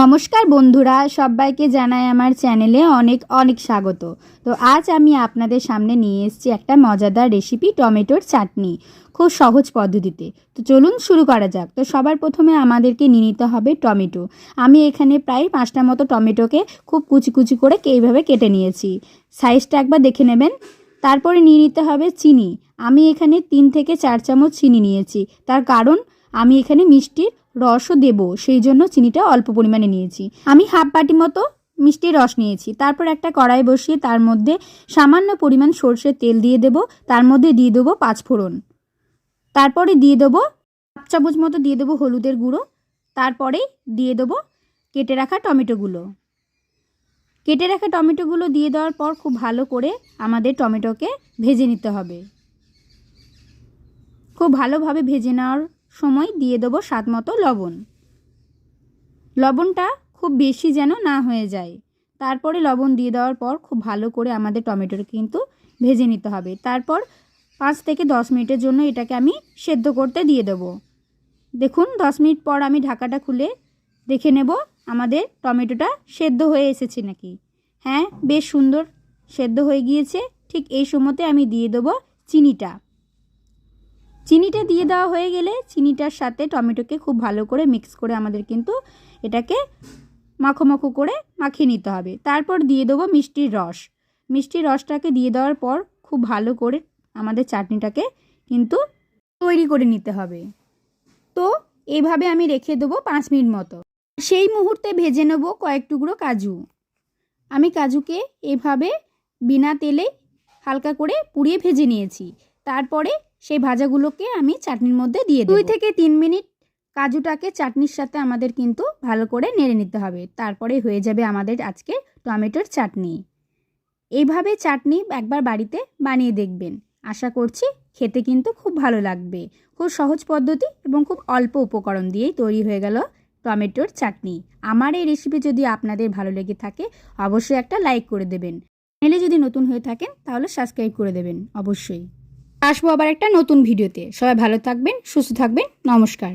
নমস্কার বন্ধুরা, সবাইকে জানাই আমার চ্যানেলে অনেক অনেক স্বাগত। তো আজ আমি আপনাদের সামনে নিয়ে এসেছি একটা মজাদার রেসিপি টমেটোর চাটনি, খুব সহজ পদ্ধতিতে। তো চলুন শুরু করা যাক। তো সবার প্রথমে আমাদেরকে নিয়ে নিতে হবে টমেটো। আমি এখানে প্রায় পাঁচটা মতো টমেটোকে খুব কুচি কুচি করে এইভাবে কেটে নিয়েছি। সাইজটা একবার দেখে নেবেন। তারপরে নিয়ে নিতে হবে চিনি। আমি এখানে তিন থেকে চার চামচ চিনি নিয়েছি। তার কারণ আমি এখানে মিষ্টির রসও দেবো, সেই জন্য চিনিটা অল্প পরিমাণে নিয়েছি। আমি হাফ বাটি মতো মিষ্টির রস নিয়েছি। তারপর একটা কড়াই বসিয়ে তার মধ্যে সামান্য পরিমাণ সর্ষের তেল দিয়ে দেব। তার মধ্যে দিয়ে দেবো পাঁচ ফোড়ন। তারপরে দিয়ে দেবো হাফ চামচ মতো দিয়ে দেবো হলুদের গুঁড়ো। তারপরে দিয়ে দেবো কেটে রাখা টমেটোগুলো। কেটে রাখা টমেটোগুলো দিয়ে দেওয়ার পর খুব ভালো করে আমাদের টমেটোকে ভেজে নিতে হবে। খুব ভালোভাবে ভেজে নেওয়ার সময় দিয়ে দেবো স্বাদ মতো লবণ। লবণটা খুব বেশি যেন না হয়ে যায়। তারপরে লবণ দিয়ে দেওয়ার পর খুব ভালো করে আমাদের টমেটোর কিন্তু ভেজে নিতে হবে। তারপর পাঁচ থেকে দশ মিনিটের জন্য এটাকে আমি সেদ্ধ করতে দিয়ে দেবো। দেখুন, দশ মিনিট পর আমি ঢাকাটা খুলে দেখে নেব আমাদের টমেটোটা সেদ্ধ হয়ে এসেছে নাকি। হ্যাঁ বেশ সুন্দর সেদ্ধ হয়ে গিয়েছে। ঠিক এই সময়তে আমি দিয়ে দেবো চিনিটা। চিনিটা দিয়ে দেওয়া হয়ে গেলে চিনিটার সাথে টমেটোকে খুব ভালো করে মিক্স করে আমাদের কিন্তু এটাকে মাখো মাখো করে মাখিয়ে নিতে হবে। তারপর দিয়ে দেবো মিষ্টির রস। মিষ্টির রসটাকে দিয়ে দেওয়ার পর খুব ভালো করে আমাদের চাটনিটাকে কিন্তু তৈরি করে নিতে হবে। তো এইভাবে আমি রেখে দেবো পাঁচ মিনিট মতো। সেই মুহূর্তে ভেজে নেব কয়েক টুকরো কাজু। আমি কাজুকে এভাবে বিনা তেলে হালকা করে পুড়িয়ে ভেজে নিয়েছি। তারপরে সেই ভাজাগুলোকে আমি চাটনির মধ্যে দিয়ে দুই থেকে তিন মিনিট কাজুটাকে চাটনির সাথে আমাদের কিন্তু ভালো করে নেড়ে নিতে হবে। তারপরে হয়ে যাবে আমাদের আজকে টমেটোর চাটনি। এইভাবে চাটনি একবার বাড়িতে বানিয়ে দেখবেন। আশা করছি খেতে কিন্তু খুব ভালো লাগবে। খুব সহজ পদ্ধতি এবং খুব অল্প উপকরণ দিয়েই তৈরি হয়ে গেল টমেটোর চাটনি। আমার এই রেসিপি যদি আপনাদের ভালো লেগে থাকে অবশ্যই একটা লাইক করে দেবেন। চ্যানেলে যদি নতুন হয়ে থাকেন তাহলে সাবস্ক্রাইব করে দেবেন অবশ্যই। আসব আবার একটা নতুন ভিডিওতে। সবাই ভালো থাকবেন সুস্থ থাকবেন নমস্কার।